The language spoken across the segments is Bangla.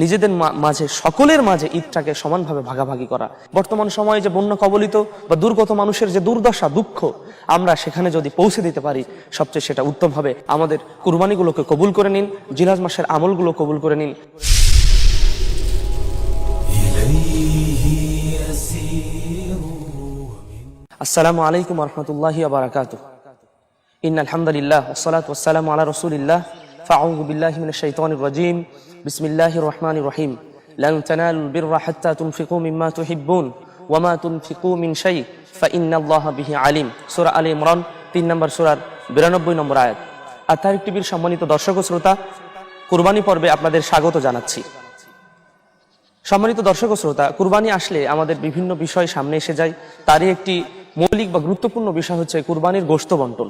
নিজেদের মাঝে, সকলের মাঝে ঈদটাকে সমানভাবে ভাগাভাগি করা। বর্তমান সময়ে যে বন্যা কবলিত বা দুর্গত মানুষের যে দুর্দশা, দুঃখ, আমরা সেখানে যদি পৌঁছে দিতে পারি, সবচেয়ে সেটা উত্তম হবে। আমাদের কুরবানিগুলোকে কবুল করে নিন জিলাজ মাসের আমলগুলো কবুল করে নিন। আসসালামু আলাইকুম রহমতুল্লাহি আবরাকাত ইন আলহামদুলিল্লাহ ওসলাত ওসালাম আলা রসুলিল্লাহ। فأعوذ بالله من الشيطان الرجيم بسم الله الرحمن الرحيم لن تنالوا البر حتى تنفقوا مما تحبون وما تنفقوا من شيء فإن الله به عليم সূরা আলী ইমরান তিন নম্বর সূরার বিরানব্বই নম্বর আয়াত আর তারিক টিভির সম্মানিত দর্শক ও শ্রোতা কুরবানি পর্বে আপনাদের স্বাগত জানাচ্ছি সম্মানিত দর্শক ও শ্রোতা কুরবানি আসলে আমাদের বিভিন্ন বিষয় সামনে এসে যায় তারই একটি মৌলিক বা গুরুত্বপূর্ণ বিষয় হচ্ছে কুরবানির গোশত বন্টন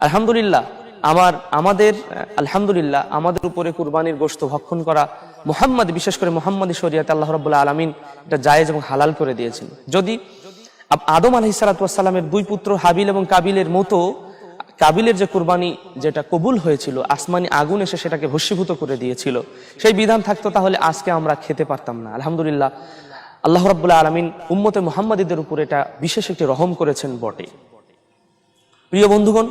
আলহামদুলিল্লাহ আমার, আমাদের আলহামদুলিল্লাহ, আমাদের উপরে কুরবানির গোশত ভক্ষণ করা মোহাম্মদ, বিশেষ করে মোহাম্মদ শরিয়াতে আল্লাহ রবুল্লাহ আলমিন এটা জায়েজ এবং হালাল করে দিয়েছেন। যদি আদম আলহিসালামের দুই পুত্র হাবিল এবং কাবিলের মতো কাবিলের যে কুরবানি যেটা কবুল হয়েছিল, আসমানি আগুন এসে সেটাকে ভস্মীভূত করে দিয়েছিল, সেই বিধান থাকতো তাহলে আজকে আমরা খেতে পারতাম না। আলহামদুলিল্লাহ, আল্লাহ রাব্বুল্লাহ আলমিন উম্মতে মোহাম্মদীদের উপর এটা বিশেষ একটি রহম করেছেন বটে। প্রিয় বন্ধুগণ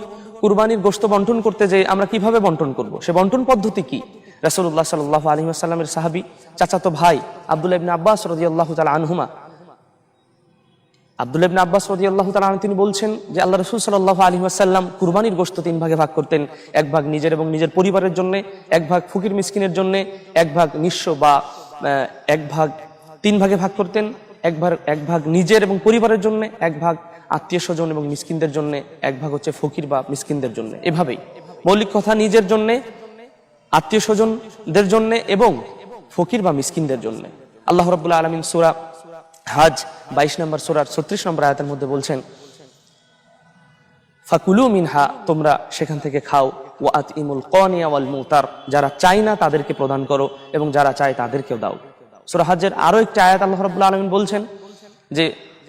কুরবানির গোশত বন্টন করতে যে আমরা কীভাবে বন্টন করব? সে বন্টন পদ্ধতি কি? রাসূলুল্লাহ সাল্লাল্লাহু আলাইহি ওয়াসাল্লামের সাহাবী, চাচাতো ভাই আব্দুল্লাহ ইবনে আব্বাস রাদিয়াল্লাহু তাআলা আনহুমা আব্দুল ইবনে আব্বাস রাদিয়াল্লাহু আনহু তিনি বলছেন যে আল্লাহ রসুল সাল্লাল্লাহু আলাইহি ওয়াসাল্লাম কুরবানির গোশত তিন ভাগে ভাগ করতেন। এক ভাগ নিজের এবং নিজের পরিবারের জন্য, এক ভাগ ফকির মিসকিনের জন্য, এক ভাগ নিঃস্ব বা এক ভাগ তিন ভাগে ভাগ করতেন। এক ভাগ এক ভাগ নিজের এবং পরিবারের জন্য, এক ভাগ আত্মীয় স্বজন এবং মিসকিনদের জন্য, এক ভাগ হচ্ছে ফকির বা মিসকিনদের জন্য। এভাবেই। মৌলিক কথা নিজের জন্য, আত্মীয় স্বজনদের জন্য এবং ফকির বা মিসকিনদের জন্য। আল্লাহ রব্বুল্লাহ আলমিন সুরা হাজ বাইশ নম্বর, সুরার ছত্রিশ নম্বর আয়াতের মধ্যে বলছেন, ফাকুলু মিনহা, তোমরা সেখান থেকে খাও। ও আত ইমুল কনিয়া ওয়াল মুতার, যারা চায় না তাদেরকে প্রদান করো এবং যারা চায় তাদেরকেও দাও। সুরা হাজের আরও একটি আয়াত আল্লাহ রব্বুল্লাহ আলমিন বলছেন যে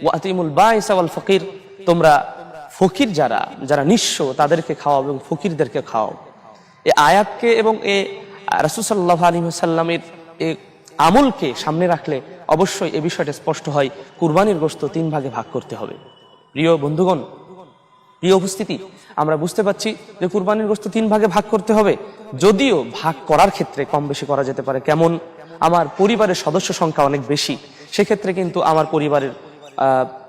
ও আত ইমুল বাইসা ওয়াল ফকির তোমরা ফকির যারা যারা নিঃস্ব তাদেরকে খাওয়াও এবং ফকিরদেরকে খাওয়াও। এ আয়াতকে এবং এ রাসুসাল্লাহ আলী সাল্লামের এ আমলকে সামনে রাখলে অবশ্যই এ বিষয়টা স্পষ্ট হয়, কুরবানির গোস্ত তিন ভাগে ভাগ করতে হবে। প্রিয় বন্ধুগণ, প্রিয় উপস্থিতি, আমরা বুঝতে পারছি যে কুরবানির গোস্ত তিন ভাগে ভাগ করতে হবে। যদিও ভাগ করার ক্ষেত্রে কম বেশি করা যেতে পারে। কেমন? আমার পরিবারের সদস্য সংখ্যা অনেক বেশি। সেক্ষেত্রে কিন্তু আমার পরিবারের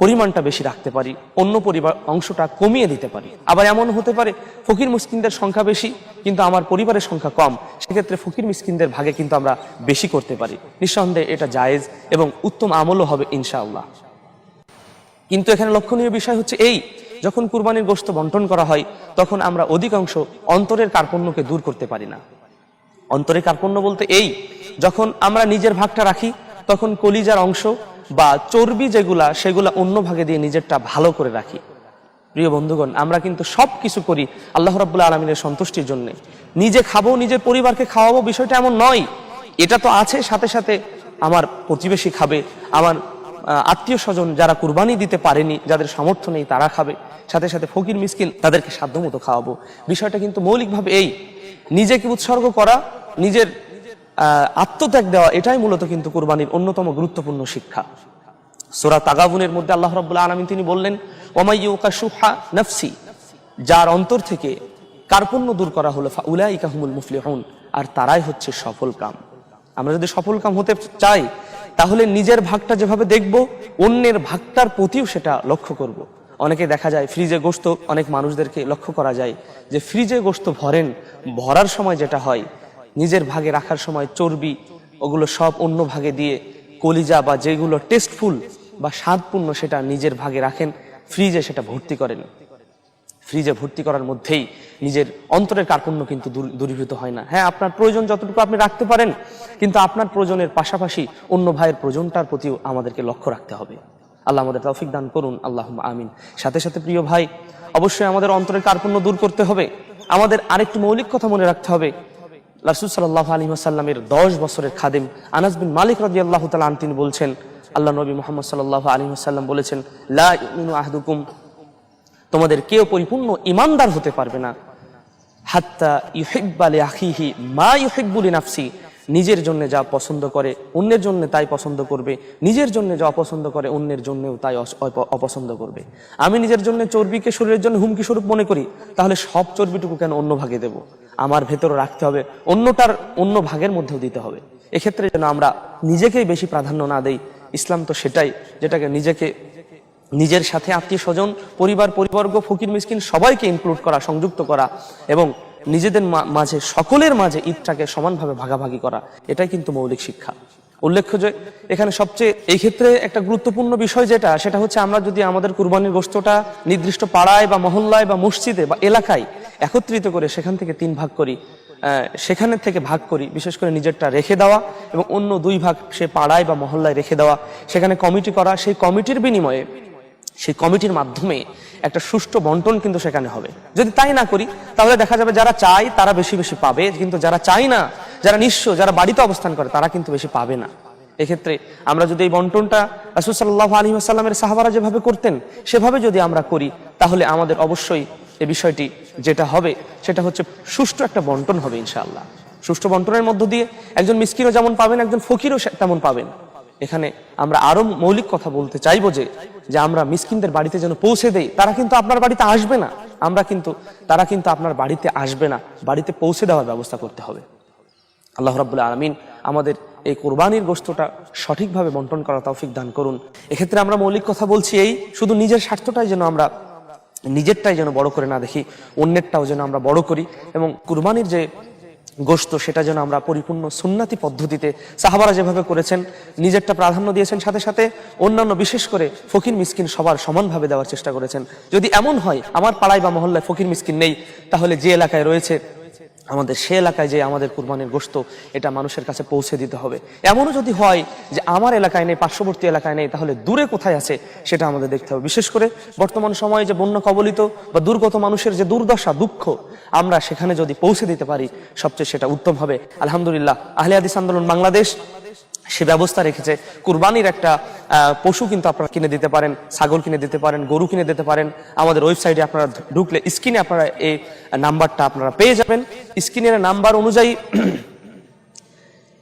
পরিমাণটা বেশি রাখতে পারি, অন্য পরিবার অংশটা কমিয়ে দিতে পারি। আবার এমন হতে পারে, ফকির মুসকিনদের সংখ্যা বেশি, কিন্তু আমার পরিবারের সংখ্যা কম। সেক্ষেত্রে ফকির মিসকিনদের ভাগে কিন্তু আমরা বেশি করতে পারি। নিঃসন্দেহে এটা জায়েজ এবং উত্তম আমলও হবে, ইনশাআল্লাহ। কিন্তু এখানে লক্ষণীয় বিষয় হচ্ছে এই, যখন কুরবানির গোশত বন্টন করা হয়, তখন আমরা অধিকাংশ অন্তরের কার্পণ্যকে দূর করতে পারি না। অন্তরে কার্পণ্য বলতে এই, যখন আমরা নিজের ভাগটা রাখি, তখন কলিজার অংশ বা চর্বি যেগুলা, সেগুলা অন্য ভাগে দিয়ে নিজেরটা ভালো করে রাখি। প্রিয় বন্ধুগণ, আমরা কিন্তু সব কিছু করি আল্লাহ রাবুল্লাহ আলমিনের সন্তুষ্টির জন্য। নিজে খাব, নিজের পরিবারকে খাওয়াবো বিষয়টা এমন নয়। এটা তো আছে, সাথে সাথে আমার প্রতিবেশী খাবে, আমার আত্মীয় স্বজন যারা কুরবানি দিতে পারেনি, যাদের সামর্থ্য নেই তারা খাবে। সাথে সাথে ফকির, মিসকিন, তাদেরকে সাধ্যমতো খাওয়াবো। বিষয়টা কিন্তু মৌলিকভাবে এই, নিজেকে উৎসর্গ করা, নিজের আত্মত্যাগ দেওয়া, এটাই মূলত কিন্তু কুরবানির অন্যতম গুরুত্বপূর্ণ শিক্ষা। সোরা তাগাবুনের মধ্যে আল্লাহ রাব্বুল আলামিন তিনি বললেন ওমাইয়ুকা সুহা নফসি যার অন্তর থেকে কার্পণ্য দূর করা হলো উলাইকা হুমুল মুফলিহুন। আর তারাই হচ্ছে সফল কাম। আমরা যদি সফল কাম হতে চাই তাহলে নিজের ভাগটা যেভাবে দেখব, অন্যের ভাগটার প্রতিও সেটা লক্ষ্য করব। অনেকে দেখা যায় ফ্রিজে গোস্ত অনেক মানুষদেরকে লক্ষ্য করা যায় যে ফ্রিজে গোস্ত ভরেন, ভরার সময় যেটা হয়, নিজের ভাগে রাখার সময় চর্বি, ওগুলো সব অন্য ভাগে দিয়ে কলিজা বা যেগুলো টেস্টফুল বা স্বাদপূর্ণ সেটা নিজের ভাগে রাখেন, ফ্রিজে সেটা ভর্তি করেন ফ্রিজে ভর্তি করার মধ্যেই নিজের অন্তরের কার্পণ্য কিন্তু দূর- দূরীভূত হয় না। হ্যাঁ আপনার প্রয়োজন যতটুকু আপনি রাখতে পারেন, কিন্তু আপনার প্রয়োজনের পাশাপাশি অন্য ভাইয়ের প্রয়োজনটার প্রতিও আমাদেরকে লক্ষ্য রাখতে হবে। আল্লাহ আমাদের তৌফিক দান করুন। আল্লাহ আমিন। সাথে সাথে প্রিয় ভাই, অবশ্যই আমাদের অন্তরের কার্পণ্য দূর করতে হবে। আমাদের আরেকটি মৌলিক কথা মনে রাখতে হবে। রাসুল সাল্লাহ আলী আসাল্লামের দশ বছরের খাদেম আনাস বিন মালিক রাজি আল্লাহ তালা তিনি বলছেন, আল্লাহ নবী মোহাম্মদ সাল্লাহ আলী আসাল্লাম বলেছেন, লা আহদুকুম তোমাদের কেউ পরিপূর্ণ ইমানদার হতে পারবে না। হাত্তা ইউহিব্বা লি আখিহি মা ইউহিব্বু লি নাফসি নিজের জন্য যা পছন্দ করে অন্যের জন্য তাই পছন্দ করবে। নিজের জন্য যা অপছন্দ করে অন্যের জন্যও তাই অপছন্দ করবে। আমি নিজের জন্য চর্বিকে শরীরের জন্য হুমকি স্বরূপ মনে করি, তাহলে সব চর্বিটুকু কেন অন্য ভাগে দেব? আমার ভেতরে রাখতে হবে, অন্যটার অন্য ভাগের মধ্যেও দিতে হবে। এক্ষেত্রে যেন আমরা নিজেকেই বেশি প্রাধান্য না দেই, ইসলাম তো সেটাই, যেটাকে নিজেকে নিজের সাথে আত্মীয় স্বজন, পরিবার, পরিবর্গ, ফকির, মিসকিন সবাইকে ইনক্লুড করা, সংযুক্ত করা এবং নিজেদের মাঝে, সকলের মাঝে ঈদটাকে সমানভাবে ভাগাভাগি করা, এটাই কিন্তু মৌলিক শিক্ষা। উল্লেখ্য যে, এখানে সবচেয়ে, এই ক্ষেত্রে একটা গুরুত্বপূর্ণ বিষয় যেটা, সেটা হচ্ছে আমরা যদি আমাদের কুরবানির গোষ্ঠটা নির্দিষ্ট পাড়ায় বা মহল্লায় বা মসজিদে বা এলাকায় একত্রিত করে সেখান থেকে তিন ভাগ করি সেখানে থেকে ভাগ করি, বিশেষ করে নিজেরটা রেখে দেওয়া এবং অন্য দুই ভাগ সে পাড়ায় বা মহল্লায় রেখে দেওয়া, সেখানে কমিটি করা, সেই কমিটির বিনিময়ে সেই কমিটির মাধ্যমে একটা সুষ্ঠু বন্টন কিন্তু সেখানে হবে। যদি তাই না করি, তাহলে দেখা যাবে যারা চায় তারা বেশি বেশি পাবে, কিন্তু যারা চায় না, যারা নিঃস্ব, যারা বাড়িতে অবস্থান করে, তারা কিন্তু বেশি পাবে না। এক্ষেত্রে আমরা যদি এই বন্টনটা রাসুসাল্লাহ আলী আসাল্লামের সাহাবারা যেভাবে করতেন, সেভাবে যদি আমরা করি, তাহলে আমাদের অবশ্যই এই বিষয়টি যেটা হবে, সেটা হচ্ছে সুষ্ঠু একটা বন্টন হবে ইনশাআল্লাহ। সুষ্ঠু বন্টনের মধ্য দিয়ে একজন মিসকিনও যেমন পাবেন, একজন ফকিরও তেমন পাবেন। এখানে আমরা আরও মৌলিক কথা বলতে চাইব যে যে আমরা মিসকিনদের বাড়িতে যেন পৌঁছে দেই, তারা কিন্তু আপনার বাড়িতে আসবে না। আমরা কিন্তু, তারা কিন্তু আপনার বাড়িতে আসবে না। বাড়িতে পৌঁছে দেওয়ার ব্যবস্থা করতে হবে। আল্লাহ রাবুল্লাহ আলমিন আমাদের এই কোরবানির গোস্তটা সঠিকভাবে বন্টন করা তৌফিক দান করুন। এক্ষেত্রে আমরা মৌলিক কথা বলছি এই, শুধু নিজের স্বার্থটাই যেন আমরা, নিজেরটাই যেন বড় করে না দেখি, অন্যেরটাও যেন আমরা বড় করি। এবং কুরবানির যে গোস্ত সেটা যেন আমরা পরিপূর্ণ সুন্নাতি পদ্ধতিতে সাহাবারা যেভাবে করেছেন, নিজেরটা প্রাধান্য দিয়েছেন, সাথে সাথে অন্যান্য বিশেষ করে ফকির মিসকিন সবার সমানভাবে দেওয়ার চেষ্টা করেছেন। যদি এমন হয়, আমার পাড়ায় বা মহল্লায় ফকির মিসকিন নেই, তাহলে যে এলাকায় রয়েছে আমাদের সে এলাকায় যে আমাদের কুরবানির গোস্ত এটা মানুষের কাছে পৌঁছে দিতে হবে। এমনও যদি হয় যে আমার এলাকায় নেই, পার্শ্ববর্তী এলাকায় নেই, তাহলে দূরে কোথায় আছে সেটা আমাদের দেখতে হবে। বিশেষ করে বর্তমান সময়ে যে বন্য কবলিত বা দুর্গত মানুষের যে দুর্দশা, দুঃখ, আমরা সেখানে যদি পৌঁছে দিতে পারি, সবচেয়ে সেটা উত্তম হবে। আলহামদুলিল্লাহ, আহলে হাদিস আন্দোলন বাংলাদেশ সে ব্যবস্থা রেখেছে। কুরবানির একটা পশু কিন্তু আপনারা কিনে দিতে পারেন, ছাগল কিনে দিতে পারেন, গরু কিনে দিতে পারেন। আমাদের ওয়েবসাইটে আপনারা ঢুকলে, স্ক্রিনে আপনারা এই নাম্বারটা আপনারা পেয়ে যাবেন। স্ক্রিনের নাম্বার অনুযায়ী,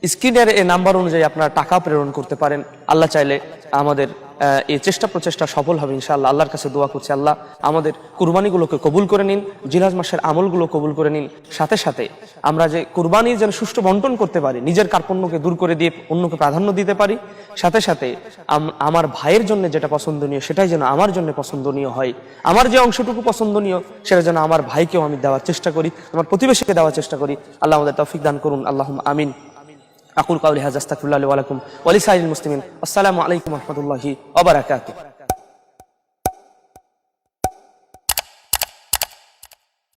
স্ক্রিনের এই নাম্বার অনুযায়ী আপনারা টাকা প্রেরণ করতে পারেন। আল্লাহ চাইলে আমাদের এই চেষ্টা প্রচেষ্টা সফল হবে ইনশাআল্লাহ। আল্লাহর কাছে দোয়া করছি আল্লাহ, আমাদের কুরবানিগুলোকে কবুল করে নিন জিরাজ মাসের আমলগুলো কবুল করে নিন। সাথে সাথে আমরা যে কুরবানির যেন সুষ্ঠু বন্টন করতে পারি, নিজের কার্পণ্যকে দূর করে দিয়ে অন্যকে প্রাধান্য দিতে পারি, সাথে সাথে আমার ভাইয়ের জন্য যেটা পছন্দনীয়, সেটাই যেন আমার জন্য পছন্দনীয় হয়। আমার যে অংশটুকু পছন্দনীয়, সেটা যেন আমার ভাইকেও আমি দেওয়ার চেষ্টা করি, আমার প্রতিবেশীকে দেওয়ার চেষ্টা করি। আল্লাহ আমাদের তৌফিক দান করুন। আল্লাহ আমিন। أقول قولي هذا أستغفر الله لي ولكم ولسائر المسلمين. السلام عليكم ورحمة الله وبركاته.